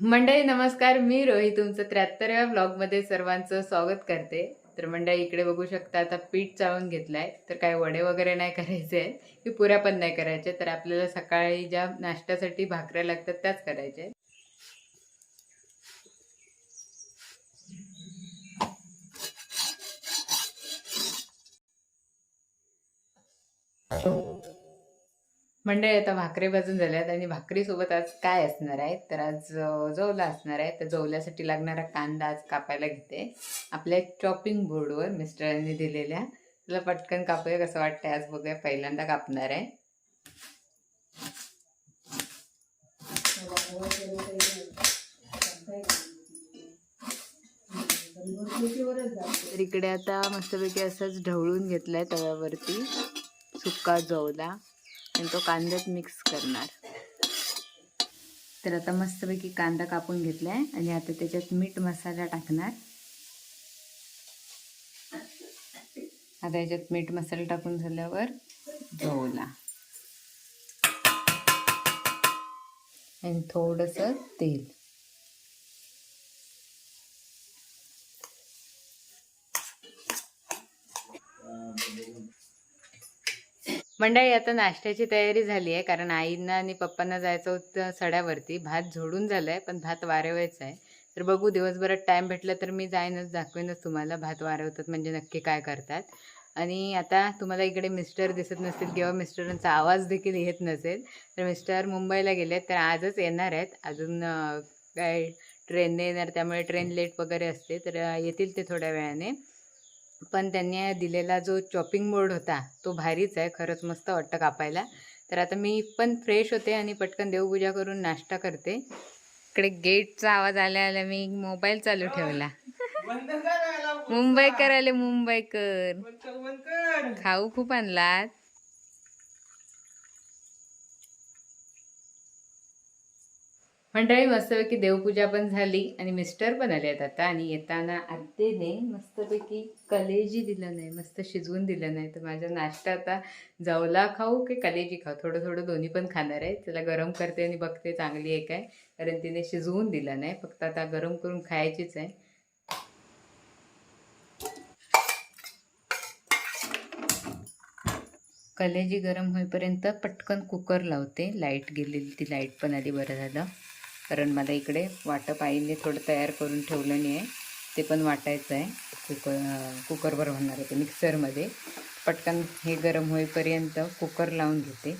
मंडळी नमस्कार. मी रोही तुमचं त्र्याहत्तरव्या ब्लॉगमध्ये सर्वांचं स्वागत करते. तर मंडळी इकडे बघू शकता आता पीठ चाळून घेतलंय. तर काय वडे वगैरे नाही करायचे की पुऱ्या पण नाही करायचे. तर आपल्याला सकाळी ज्या नाश्त्यासाठी भाकऱ्या लागतात त्याच करायच्या Oh. मंडळी आता भाकरी भाजून झाल्यात आणि भाकरीसोबत आज काय असणार आहे? तर आज जवला असणार आहे. तर जवल्यासाठी लागणारा कांदा आज कापायला घेते. आपल्या चॉपिंग बोर्डवर मिस्टरांनी दिलेल्या. तुला पटकन कापूया कसं वाटतंय आज बघूया. पहिल्यांदा कापणार आहे. तर इकडे आता मस्तपैकी असंच ढवळून घेतलाय तव्यावरती. सुका जवला. आणि तो कांद्यात मिक्स करणार. तर आता मस्तपैकी कांदा कापून घेतला आहे आणि आता त्याच्यात मीठ मसाला टाकणार. आता याच्यात मीठ मसाला टाकून झाल्यावर जवला आणि थोडंसं तेल. मंडळी आता नाश्त्याची तयारी झाली आहे कारण आईंना आणि पप्पांना जायचं होतं सड्यावरती. भात झोडून झालाय पण भात वारवायचा आहे. तर बघू दिवसभरात टाईम भेटला तर मी जाईनच दाखवेनच तुम्हाला. भात वारवतात म्हणजे नक्की काय करतात. आणि आता तुम्हाला इकडे मिस्टर दिसत नसतील किंवा मिस्टरांचा आवाज देखील येत नसेल तर मिस्टर मुंबईला गेले तर आजच येणार आहेत. अजून काय ट्रेनने येणार त्यामुळे ट्रेन लेट वगैरे असते तर येतील ते थोड्या वेळाने. पण त्यांनी दिलेला जो चॉपिंग बोर्ड होता तो भारीच आहे खरंच मस्त वाटतं कापायला. तर आता मी पण फ्रेश होते आणि पटकन देवपूजा करून नाश्ता करते. इकडे गेटचा आवाज आल्या आल्या मी मोबाईल चालू ठेवला. मुंबईकर आले मुंबईकर. खाऊ खूप आणलात. मंडळी मस्तपैकी देवपूजा पण झाली आणि मिस्टर पण आले आहेत आता. आणि येताना आत्तेने मस्तपैकी कलेजी दिलं नाही मस्त शिजवून दिलं नाही. तर माझा नाश्ता आता जवला खाऊ की कलेजी खाऊ? थोडं थोडं दोन्ही पण खाणार आहे. त्याला गरम करते आणि बघते चांगली आहे काय. कारण तिने शिजवून दिलं नाही. फक्त आता गरम करून खायचीच आहे. कलेजी गरम होईपर्यंत पटकन कुकर लावते. लाइट गेलेली ती लाइट पण आधी बरं झालं. कारण मला इकडे वाटप आईने थोडं तयार करून ठेवलं नाही आहे. ते पण वाटायचं आहे. कुकर कुकरवर होणार आहे ते मिक्सरमध्ये पटकन हे गरम होईपर्यंत कुकर लावून घेते.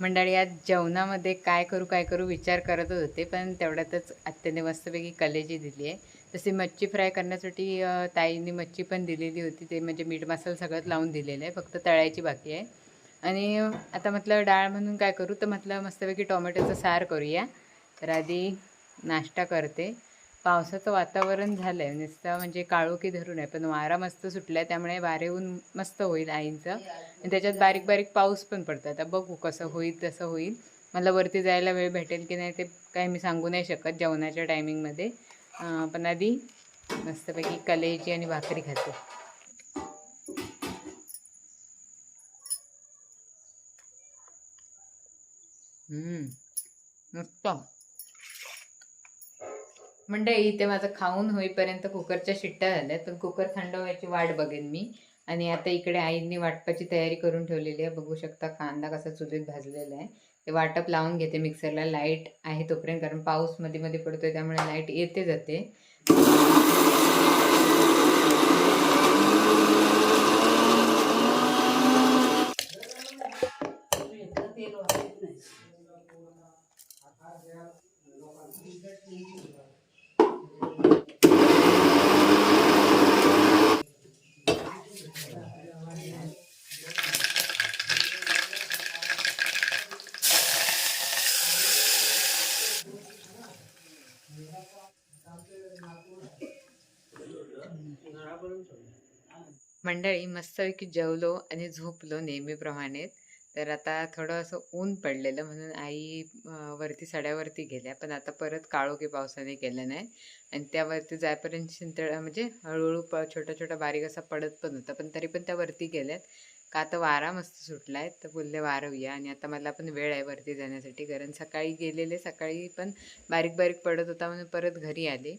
मंडळी आज जेवणामध्ये काय करू काय करू विचार करतच होते पण तेवढ्यातच आत्याने मस्तपैकी कलेजी दिली आहे. तशी मच्छी फ्राय करण्यासाठी अं, ताईंनी मच्छी पण दिलेली होती. ते म्हणजे मीठ मसाला सगळं लावून दिलेलं आहे फक्त तळायची बाकी आहे. आणि आता म्हटलं डाळ म्हणून काय करू तर म्हटलं मस्तपैकी टोमॅटोचं सार करूया. तर आधी नाश्ता करते. पावसाचं वातावरण झालं आहे नुसतं म्हणजे काळोखी धरून आहे पण वारा मस्त सुटला आहे त्यामुळे वारे ऊन मस्त होईल आईंचं. आणि त्याच्यात बारीक बारीक पाऊस पण पडतो आता बघू कसं होईल तसं होईल. मला वरती जायला वेळ भेटेल की नाही ते काय मी सांगू नाही शकत जेवणाच्या टायमिंगमध्ये. पण आधी मस्तपैकी कलेजी आणि भाकरी खाते. हम्म, मस्त मंडळी इथे माझं खाऊन होईपर्यंत कुकरच्या शिट्ट्या झाल्या तर कुकर थंड व्हायची वाट बघेन मी. आणि आता इकडे आईंनी वाटपाची तयारी करून ठेवलेली आहे. बघू शकता कांदा कसा चुलीत भाजलेला आहे. ते वाटप लावून घेते मिक्सरला. लाइट आहे तोपर्यंत कारण पाऊसमध्ये मध्ये पडतोय त्यामुळे लाइट येते जाते. मंडळी मस्तपैकी जेवलो आणि झोपलो नेहमीप्रमाणे. तर आता थोडं असं ऊन पडलेलं म्हणून आई वरती सड्यावरती गेल्या. पण आता परत काळोखी पावसाने केलं नाही. आणि त्यावरती जायपर्यंत शिंतळ म्हणजे हळूहळू प छोटा छोटा बारीक असा पडत पण होता. पण तरी पण त्या वरती गेल्यात. का आता वारा मस्त सुटला आहे तर बोलले वारवूया आणि आता मला पण वेळ आहे वरती जाण्यासाठी. कारण सकाळी गेलेले सकाळी पण बारीक बारीक पडत होता म्हणून परत घरी आले.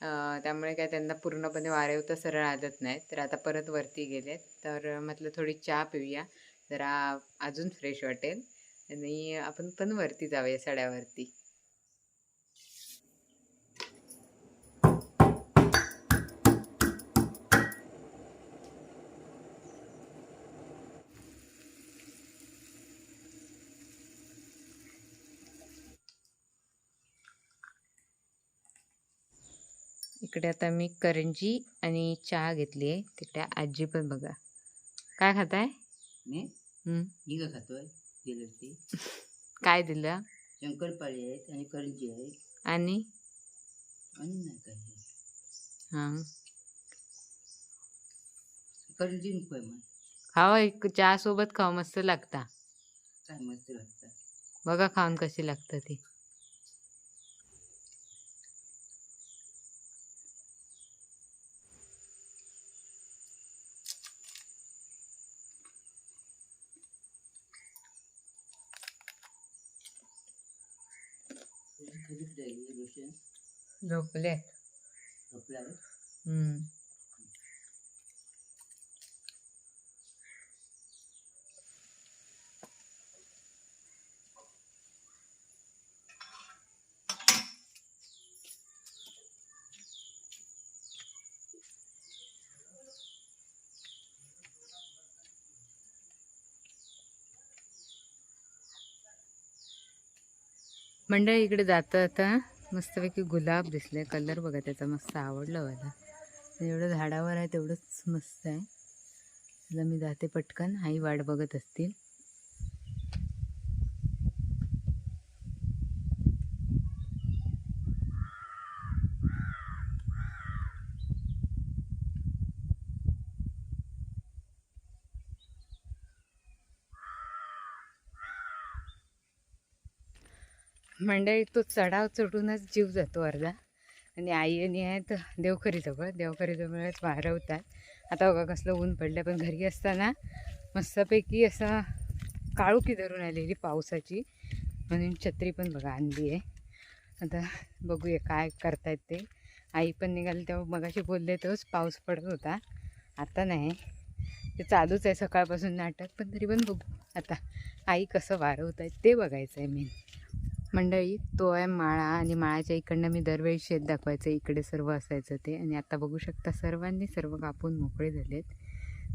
त्यामुळे काय त्यांना पूर्णपणे वाऱ्यावर तर सरळ आदत नाहीत तर आता परत वरती गेलेत. तर म्हटलं थोडी चहा पिऊया. जरा अजून फ्रेश वाटेल. आणि आपण पण वरती जाऊया सड्यावरती. इकडे आता मी करंजी आणि चहा घेतली आहे. तिकडे आजी पण बघा. काय खाताय? मी? का खातोय? काय दिलं? शंकरपाळी आहेत आणि करंजी आहे आणि? आणि नाही काय हे. करंजी नको आहे मग खावा एक चहा सोबत खाऊ मस्त लागता. काय मस्त लागतं. बघा खाऊन कशी लागतं ती. झोपले झोपल्यावर? मंडळी इकडे जाता आता मस्तपैकी गुलाब दिसले कलर बघा त्याचा मस्त आवडलं मला. एवढं झाडावर आहे तेवढंच मस्त आहे. त्याला मी जाते पटकन आई वाट बघत असतील. मंडळी तो चढाव चढूनच जीव जातो अर्धा. आणि आई आणि आहेत देवखरीजवळ देवखरीजवळच वारवतात आता बघा कसलं ऊन पडलं पण घरी असताना मस्तपैकी असं काळुकी धरून आलेली पावसाची. म्हणून छत्री पण बघा आणली आहे. आता बघूया काय करतायत ते. आई पण निघाली तेव्हा मगाशी बोलले तेव्हाच पाऊस पडत होता. आता नाही. ते चालूच आहे सकाळपासून नाटक पण तरी पण बघू. आता आई कसं वारवत आहे ते बघायचं आहे मेन. मंडळी तो आहे माळा आणि माळाच्या इकडनं मी दरवेळी शेत दाखवायचं इकडे सर्व असायचं ते. आणि आता बघू शकता सर्वांनी सर्व कापून मोकळे झालेत.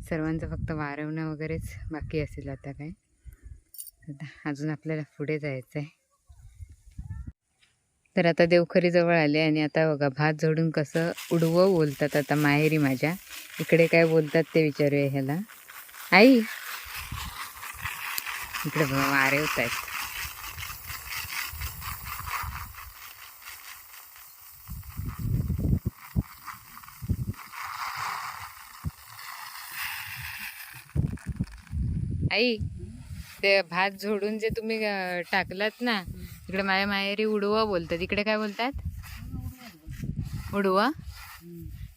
सर्वांचं फक्त वारवणं वगैरेच बाकी असेल आता काय. आता अजून आपल्याला पुढे जायचं आहे. तर आता देवखरी जवळ आले आणि आता बघा भात जोडून कसं उडवं बोलतात आता माहेरी माझ्या. इकडे काय बोलतात ते विचारूया ह्याला. आई! इकडे बघा वारे होत आहेत आई ते भात झोडून जे तुम्ही टाकलात ना इकडे माझ्या माहेरी उडवा बोलतात. इकडे काय बोलतात? उडवा?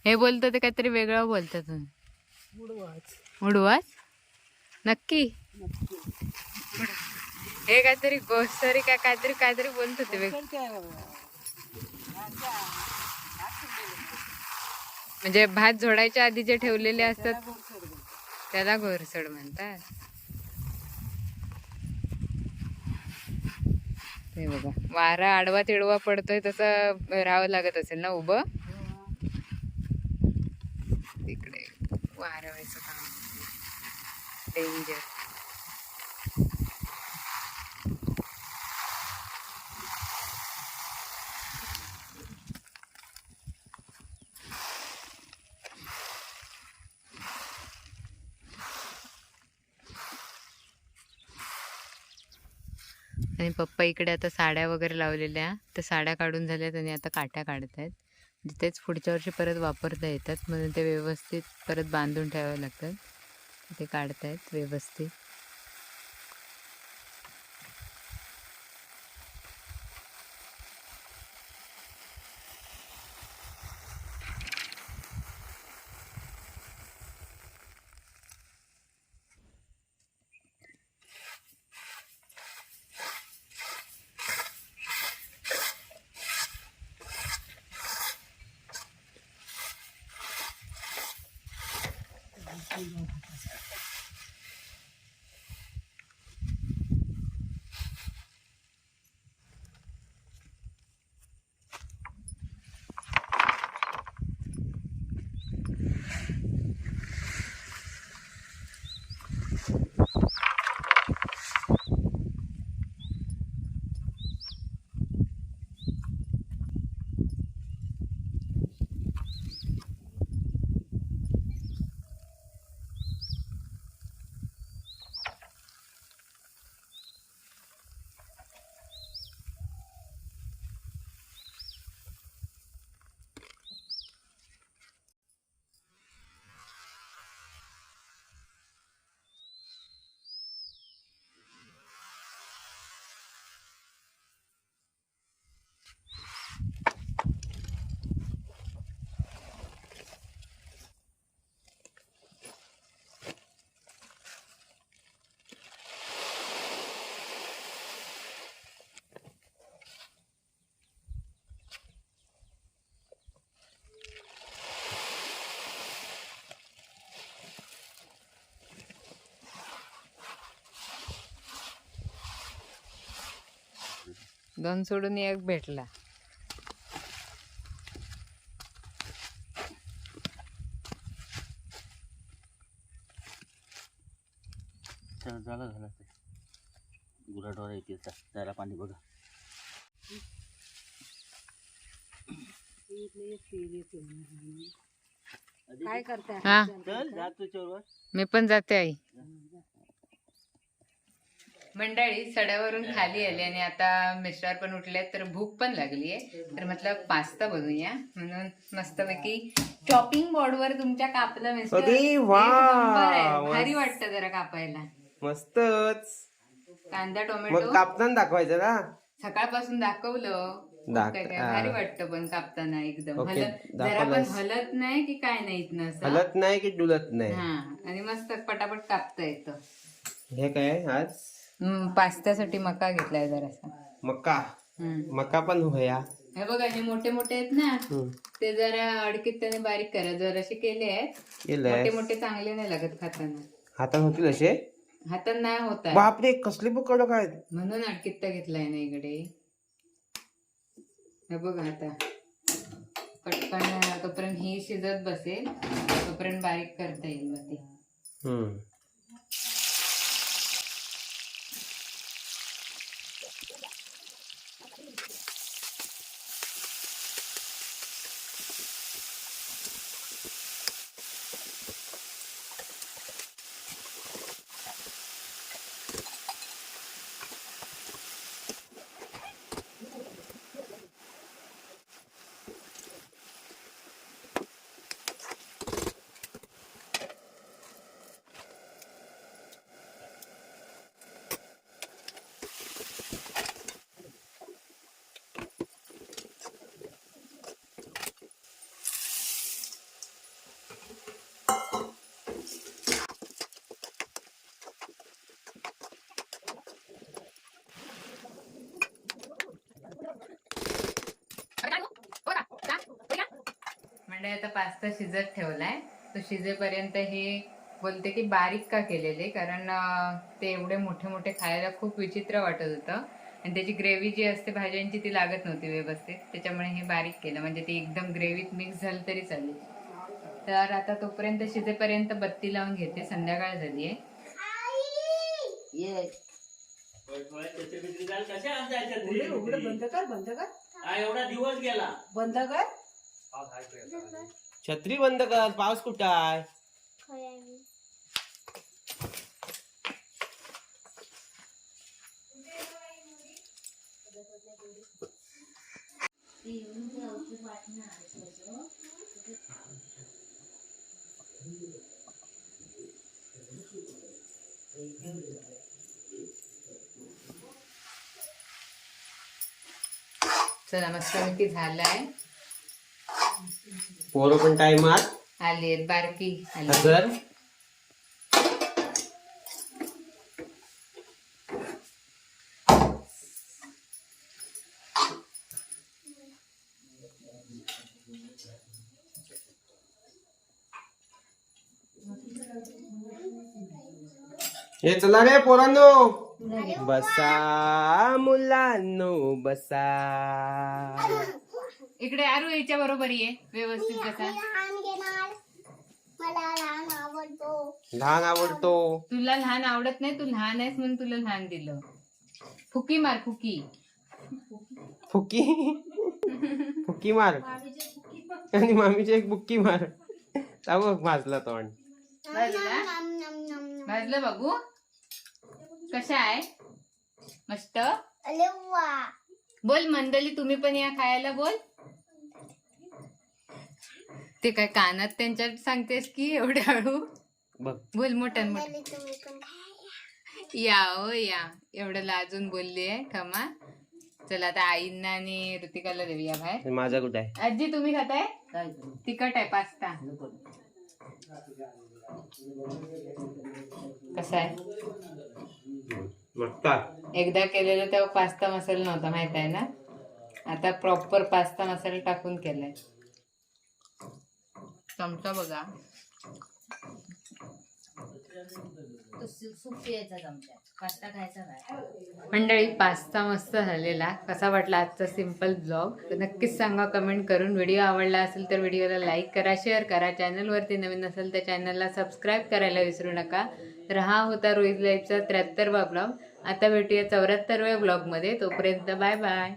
हे बोलतं ते काहीतरी वेगळं बोलतात. तुम्ही उडवाच नक्की? हे काहीतरी गोसरी काय काहीतरी काहीतरी बोलत होते वेग म्हणजे भात झोडायच्या आधी जे ठेवलेले असतात त्याला घोरसड म्हणतात. ते बघा. वारा आडवा तिडवा पडतोय तसं राहावं लागत असेल ना उभं? तिकडे वारवायचं काम. डेंजर आणि पप्पा इकडे आता साड्या वगैरे लावलेल्या. त्या साड्या काढून झाल्यात आणि आता काट्या काढत आहेत म्हणजे तेच पुढच्या वर्षी परत वापरता येतात म्हणून ते व्यवस्थित परत बांधून ठेवावे लागतात. ते काढतायत व्यवस्थित. दोन सोडून एक भेटला. तर झालं झालं ते. गुराढोर येतील त्या- त्याला पाणी बघा. काय करताय? हा. मी पण जाते आई. मंडळी सड्यावरून खाली आली आणि आता मिस्टर पण उठले तर भूक पण लागली आहे. तर म्हटलं पास्ता बनवूया. म्हणून मस्तपैकी चॉपिंग बोर्डवर तुमच्या कापलं मिस्टर अरे वा! भारी वाटतं जरा कापायला. मस्तच. कांदा मग टोमॅटो कापताना दाखवायचं ना? सकाळपासून दाखवलं. दाख- काय काय हा. भारी वाटतं पण कापताना एकदम. ओके, हलत जरा पण दाखवलंस. हलत नाही की काय नाही इथनं असं? हलत नाही की डुलत नाही? हा. आणि मस्त पटापट कापता येतं. हे काय आज? पास्त्यासाठी मका घेतलाय जरासा. मका? हम्म. मका पण होया. हे बघा हे मोठे मोठे आहेत ना हम्म. ते जरा अडकीत त्याने बारीक करा. जराशे केले आहेत. केलंय मोठे मोठे चांगले नाही लागत खाताना. हातात होतील असे? हातात नाही होत आहे. बापरे कसले पकड काय? म्हणून अडकीत घेतलाय ना इकडे. हे बघा आता. पटकन तोपर्यंत ही शिजत बसेल. तोपर्यंत बारीक करता येईल मग ती. हम्म म्हणजे आता पास्ता शिजत ठेवलाय. तो शिजेपर्यंत हे बोलते की बारीक का केलेले कारण ते एवढे मोठे मोठे खायला खूप विचित्र वाटत होतं. आणि त्याची ग्रेव्ही जी असते भाज्यांची ती लागत नव्हती व्यवस्थित. त्याच्यामुळे हे बारीक केलं. म्हणजे ती एकदम ग्रेव्हीत मिक्स झालं तरी चालेल. तर आता तोपर्यंत शिजेपर्यंत बत्ती लावून घेते. संध्याकाळ झाली आहे. ये. बंद कर बंद कर. एवढा दिवस गेला. बंद कर. छत्री बंद कर पाऊस कुठं आहे चला मस्तपैकी झालाय. पोरं पण टाइमात आली बारकी. आली हजर हे चला रे पोरांनो. बसा मुलांनो बसा. इकडे आरू याच्या बरोबर ये व्यवस्थित कसा लहान घेणार. मला लहान आवडतो. लहान आवडतो. तुला लहान आवडत नाही तू लहान आहेस म्हणून तुला लहान दिलं. फुकी मार फुकी. फुकी? फुकी मार. आणि मामीची एक बुक्की मार. बघ भाजला तोंड. भाजला? नम नम नम नम भाजलं बघू. कशा आहे? मस्त? अरे वा बोल मंडळी तुम्ही पण या खायला बोल. ते काय कानात त्यांच्या सांगतेस की एवढे हळू? बघ. बोल पण खायला. या हो या. एवढं लाजून बोलली आहे खमा. चला आता आईंना आणि ऋतिकाला देऊया बाहेर. माझा कुठं आहे? आजी तुम्ही खाताय? तिखट आहे पास्ता. कसा आहे? एकदा केलेलं तेव्हा पास्ता मसाला नव्हता माहीत आहे ना? आता प्रॉपर पास्ता मसाला टाकून केलाय. चमचा बघा. मंडळी पास्ता मस्त झालेला. कसा वाटला आजचा सिंपल ब्लॉग? नक्कीच सांगा कमेंट करून. व्हिडिओ आवडला असेल तर व्हिडिओला लाईक करा शेअर करा. चॅनलवरती नवीन असेल तर चॅनलला सबस्क्राईब करायला विसरू नका. तर हा होता रोहित लाईफचा त्र्याहत्तरवा ब्लॉग. आता भेटूया चौऱ्याहत्तरव्या ब्लॉगमध्ये. तोपर्यंत बाय बाय